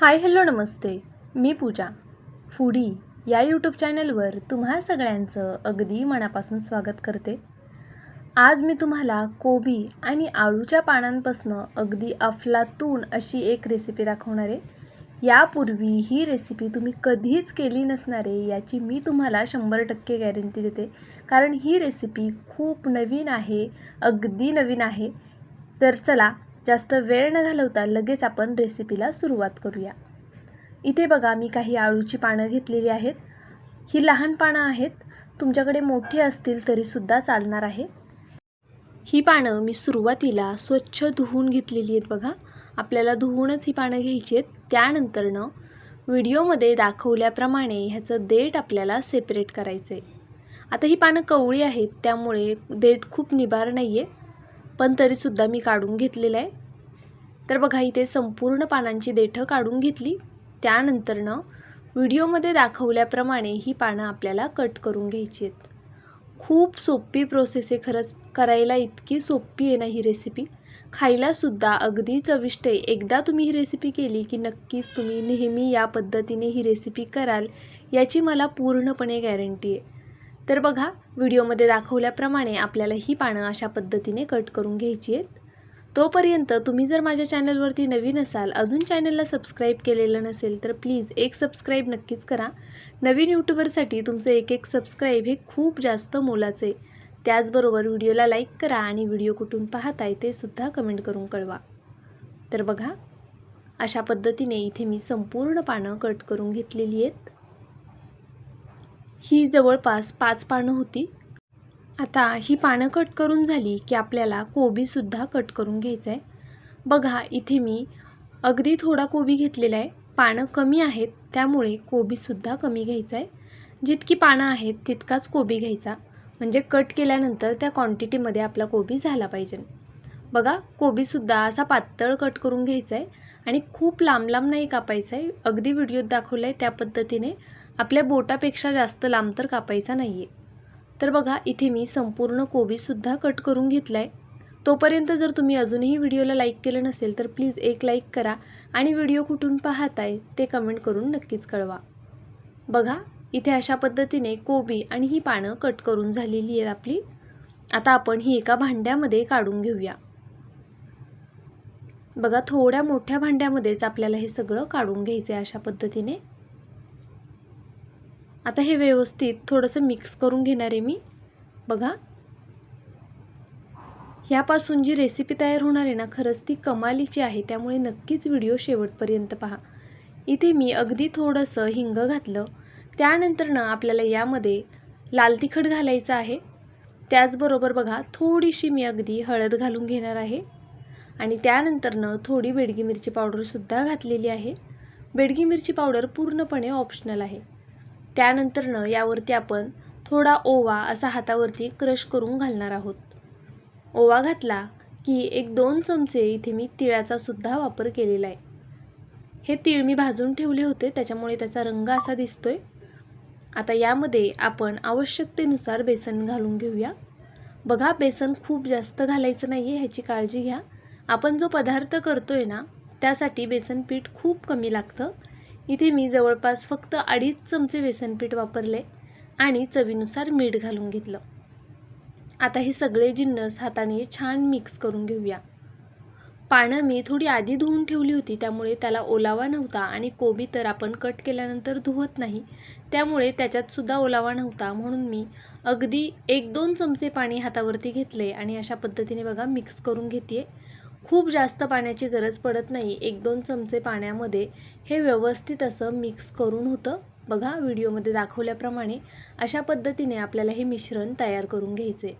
हाय hello नमस्ते. मी Pooja. Foodie या यूट्यूब चॅनलवर तुम्हा सगळ्यांचं अगदी मनापासून स्वागत करते. आज मी तुम्हाला कोबी आणि आळूच्या पानांपासनं अगदी अफलातून अशी एक रेसिपी दाखवणार आहे. यापूर्वी ही रेसिपी तुम्ही कधीच केली नसणार आहे याची मी तुम्हाला शंभर टक्के गॅरंटी देते. कारण ही रेसिपी खूप नवीन आहे अगदी नवीन आहे. तर चला जास्त वेळ न घालवता लगेच आपण रेसिपीला सुरुवात करूया. इथे बघा मी काही आळूची पानं घेतलेली आहेत. ही लहान पानं आहेत. तुमच्याकडे मोठी असतील तरीसुद्धा चालणार आहे. ही पानं मी सुरुवातीला स्वच्छ धुवून घेतलेली आहेत बघा. आपल्याला धुवूनच ही पानं घ्यायची आहेत. त्यानंतरनं व्हिडिओमध्ये दाखवल्याप्रमाणे ह्याचं देठ आपल्याला सेपरेट करायचं आहे आता ही पानं कवळी आहेत त्यामुळे देठ खूप निबार नाही आहे पण तरीसुद्धा मी काढून घेतलेलं आहे. तर बघा इथे संपूर्ण पानांची देठं काढून घेतली. त्यानंतरनं व्हिडिओमध्ये दाखवल्याप्रमाणे ही पानं आपल्याला कट करून घ्यायची आहेत. खूप सोपी प्रोसेस आहे खरंच. करायला इतकी सोपी आहे ना ही रेसिपी खायलासुद्धा अगदी चविष्ट आहे. एकदा तुम्ही ही रेसिपी केली की नक्कीच तुम्ही नेहमी या पद्धतीने ही रेसिपी कराल याची मला पूर्णपणे गॅरंटी आहे. तर बघा व्हिडिओमध्ये दाखवल्याप्रमाणे आपल्याला ही पानं अशा पद्धतीने कट करून घ्यायची आहेत. तोपर्यंत तुम्ही जर माझ्या चॅनलवरती नवीन असाल अजून चॅनलला सबस्क्राईब केलेलं नसेल तर प्लीज एक सबस्क्राईब नक्कीच करा. नवीन यूट्यूबरसाठी तुमचं एक एक सबस्क्राईब हे खूप जास्त मोलाचं आहे. त्याचबरोबर व्हिडिओला लाईक करा आणि व्हिडिओ कुठून पाहताय ते सुद्धा कमेंट करून कळवा. तर बघा अशा पद्धतीने इथे मी संपूर्ण पानं कट करून घेतलेली आहेत. ही जवळपास पाच पानं होती. आता ही पानं कट करून झाली की आपल्याला कोबीसुद्धा कट करून घ्यायचं आहे बघा इथे मी अगदी थोडा कोबी घेतलेला आहे. पानं कमी आहेत त्यामुळे कोबीसुद्धा कमी घ्यायचा आहे जितकी पानं आहेत तितकाच कोबी घ्यायचा. म्हणजे कट केल्यानंतर त्या क्वांटिटीमध्ये आपला कोबी झाला पाहिजे. बघा कोबीसुद्धा असा पातळ कट करून घ्यायचा आहे आणि खूप लांब लांब नाही कापायचं आहे अगदी व्हिडिओत दाखवलं आहे त्या पद्धतीने. आपल्या बोटापेक्षा जास्त लांब तर कापायचा नाही आहे तर बघा इथे मी संपूर्ण कोबीसुद्धा कट करून घेतला आहे तोपर्यंत जर तुम्ही अजूनही व्हिडिओला लाईक केलं नसेल तर प्लीज एक लाईक करा आणि व्हिडिओ कुठून पाहताय ते कमेंट करून नक्कीच कळवा. बघा इथे अशा पद्धतीने कोबी आणि ही पानं कट करून झालेली आहेत आपली. आता आपण ही एका भांड्यामध्ये काढून घेऊया. बघा थोड्या मोठ्या भांड्यामध्येच आपल्याला हे सगळं काढून घ्यायचं आहे अशा पद्धतीने. आता हे व्यवस्थित थोडंसं मिक्स करून घेणार आहे मी. बघा. ह्यापासून जी रेसिपी तयार होणार आहे ना खरंच ती कमालीची आहे. त्यामुळे नक्कीच व्हिडिओ शेवटपर्यंत पहा. इथे मी अगदी थोडंसं हिंग घातलं. त्यानंतरनं आपल्याला यामध्ये लाल तिखट घालायचं आहे. त्याचबरोबर बघा थोडीशी मी अगदी हळद घालून घेणार आहे. आणि त्यानंतरनं थोडी बेडगी मिरची पावडरसुद्धा घातलेली आहे. बेडगी मिरची पावडर पूर्णपणे ऑप्शनल आहे. त्यानंतरनं यावरती आपण थोडा ओवा असा हातावरती क्रश करून घालणार आहोत. ओवा घातला की एक दोन चमचे इथे मी तिळाचा सुद्धा वापर केलेला आहे. हे तीळ मी भाजून ठेवले होते त्याच्यामुळे त्याचा रंग असा दिसतोय. आता यामध्ये आपण आवश्यकतेनुसार बेसन घालून घेऊया. बघा बेसन खूप जास्त घालायचं नाही आहे ह्याची काळजी घ्या. आपण जो पदार्थ करतोय ना त्यासाठी बेसन पीठ खूप कमी लागतं. इथे मी जवळपास फक्त अडीच चमचे बेसनपीठ वापरले आणि चवीनुसार मीठ घालून घेतलं. आता हे सगळे जिन्नस हाताने छान मिक्स करून घेऊया. पानं मी थोडी आधी धुवून ठेवली होती त्यामुळे त्याला ओलावा नव्हता आणि कोबी तर आपण कट केल्यानंतर धुवत नाही. त्यामुळे त्याच्यातसुद्धा ओलावा नव्हता म्हणून मी अगदी एक दोन चमचे पाणी हातावरती घेतले आणि अशा पद्धतीने बघा मिक्स करून घेते खूप जास्त पाण्याची गरज पडत नाही. एक दोन चमचे पाण्यामध्ये हे व्यवस्थित असं मिक्स करून होतं. बघा व्हिडिओमध्ये दाखवल्याप्रमाणे अशा पद्धतीने आपल्याला हे मिश्रण तयार करून घ्यायचे.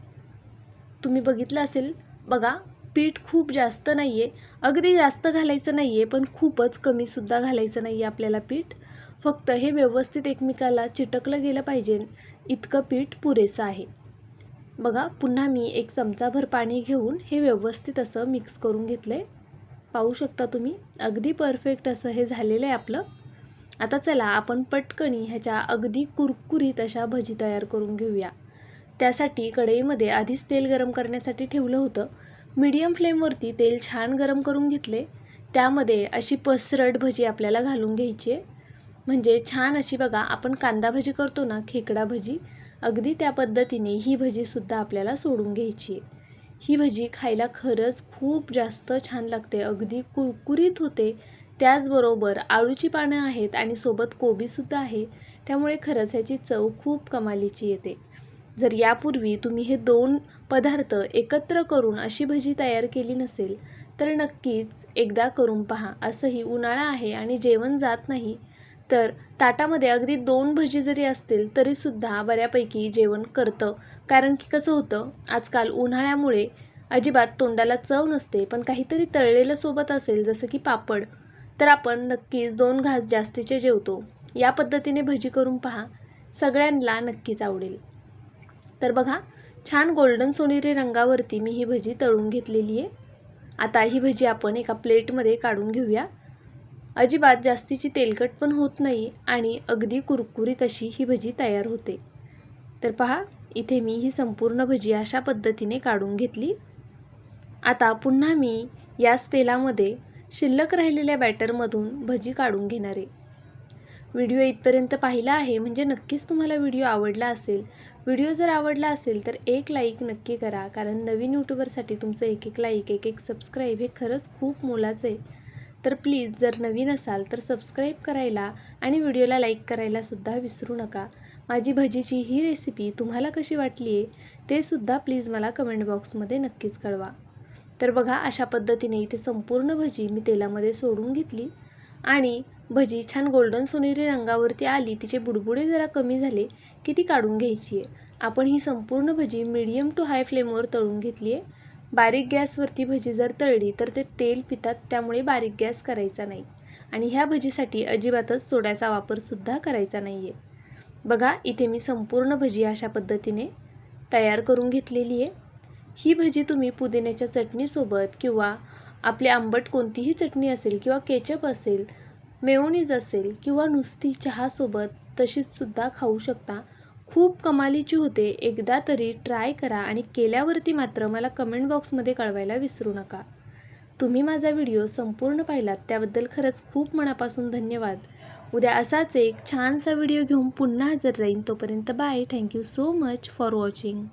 तुम्ही बघितलं असेल बघा पीठ खूप जास्त नाही आहे अगदी जास्त घालायचं नाही आहे पण खूपच कमीसुद्धा घालायचं नाही आहे आपल्याला पीठ. फक्त हे व्यवस्थित एकमेकाला चिटकलं गेलं पाहिजे. इतकं पीठ पुरेसं आहे. बघा पुन्हा मी एक चमचाभर पाणी घेऊन हे व्यवस्थित असं मिक्स करून घेतलं आहे पाहू शकता तुम्ही? अगदी परफेक्ट असं हे झालेलं आहे आपलं. आता चला आपण पटकणी ह्याच्या अगदी कुरकुरीत अशा भजी तयार करून घेऊया. त्यासाठी कढईमध्ये आधीच तेल गरम करण्यासाठी ठेवलं होतं. मीडियम फ्लेमवरती तेल छान गरम करून घेतले त्यामध्ये अशी पसरट भजी आपल्याला घालून घ्यायची आहे. म्हणजे छान अशी बघा आपण कांदा भजी करतो ना खेकडा भजी अगदी त्या पद्धतीने ही भजीसुद्धा आपल्याला सोडून घ्यायची आहे. ही भजी खायला खरंच खूप जास्त छान लागते. अगदी कुरकुरीत होते. त्याचबरोबर आळूची पानं आहेत आणि सोबत कोबीसुद्धा आहे. त्यामुळे खरंच ह्याची चव खूप कमालीची येते. जर यापूर्वी तुम्ही हे दोन पदार्थ एकत्र करून अशी भजी तयार केली नसेल तर नक्कीच एकदा करून पहा. असंही उन्हाळा आहे आणि जेवण जात नाही. तर ताटामध्ये अगदी दोन भजी जरी असतील तरीसुद्धा बऱ्यापैकी जेवण करतं. कारण की कसं होतं आजकाल उन्हाळ्यामुळे अजिबात तोंडाला चव नसते पण काहीतरी तळलेलं सोबत असेल जसं की पापड तर आपण नक्कीच दोन घास जास्तीचे जेवतो. या पद्धतीने भजी करून पहा. सगळ्यांना नक्कीच आवडेल. तर बघा छान गोल्डन सोनेरी रंगावरती मी ही भजी तळून घेतलेली आहे. आता ही भजी आपण एका प्लेटमध्ये काढून घेऊया. अजिबात जास्तीची तेलकट पण होत नाही आणि अगदी कुरकुरीत अशी ही भजी तयार होते. तर पहा इथे मी ही संपूर्ण भजी अशा पद्धतीने काढून घेतली. आता पुन्हा मी याच तेलामध्ये शिल्लक राहिलेल्या बॅटरमधून भजी काढून घेणार आहे. व्हिडिओ इथपर्यंत पाहिला आहे म्हणजे नक्कीच तुम्हाला व्हिडिओ आवडला असेल. व्हिडिओ जर आवडला असेल तर एक लाईक नक्की करा कारण नवीन यूट्यूबरसाठी तुमचं एक एक लाईक एक एक सबस्क्राईब हे खरंच खूप मोलाचं आहे. तर प्लीज जर नवीन असाल तर सबस्क्राईब करायला आणि व्हिडिओला लाईक करायलासुद्धा विसरू नका. माझी भजीची ही रेसिपी तुम्हाला कशी वाटली आहे ते सुद्धा प्लीज मला कमेंट बॉक्समध्ये नक्कीच कळवा. तर बघा अशा पद्धतीने इथे संपूर्ण भजी मी तेलामध्ये सोडून घेतली. आणि भजी छान गोल्डन सोनेरी रंगावरती आली तिचे बुडबुडे जरा कमी झाले की ती काढून घ्यायची आहे आपण ही संपूर्ण भजी मिडियम टू हाय फ्लेमवर तळून घेतली आहे बारीक गॅसवरती भजी जर तळली तर ते तेल पितात त्यामुळे बारीक गॅस करायचा नाही. आणि ह्या भजीसाठी अजिबातच सोड्याचा वापरसुद्धा करायचा नाही आहे बघा इथे मी संपूर्ण भजी अशा पद्धतीने तयार करून घेतलेली आहे. ही भजी तुम्ही पुदिन्याच्या चटणीसोबत किंवा आपली आंबट कोणतीही चटणी असेल किंवा केचप असेल मेवणीज असेल किंवा नुसती चहासोबत तशीचसुद्धा खाऊ शकता. खूप कमालीची होते. एकदा तरी ट्राय करा आणि केल्यावरती मात्र मला कमेंट बॉक्समध्ये कळवायला विसरू नका. तुम्ही माझा व्हिडिओ संपूर्ण पाहिलात त्याबद्दल खरंच खूप मनापासून धन्यवाद. उद्या असाच एक छानसा व्हिडिओ घेऊन पुन्हा हजर राहीन. तोपर्यंत bye. Thank you so much for watching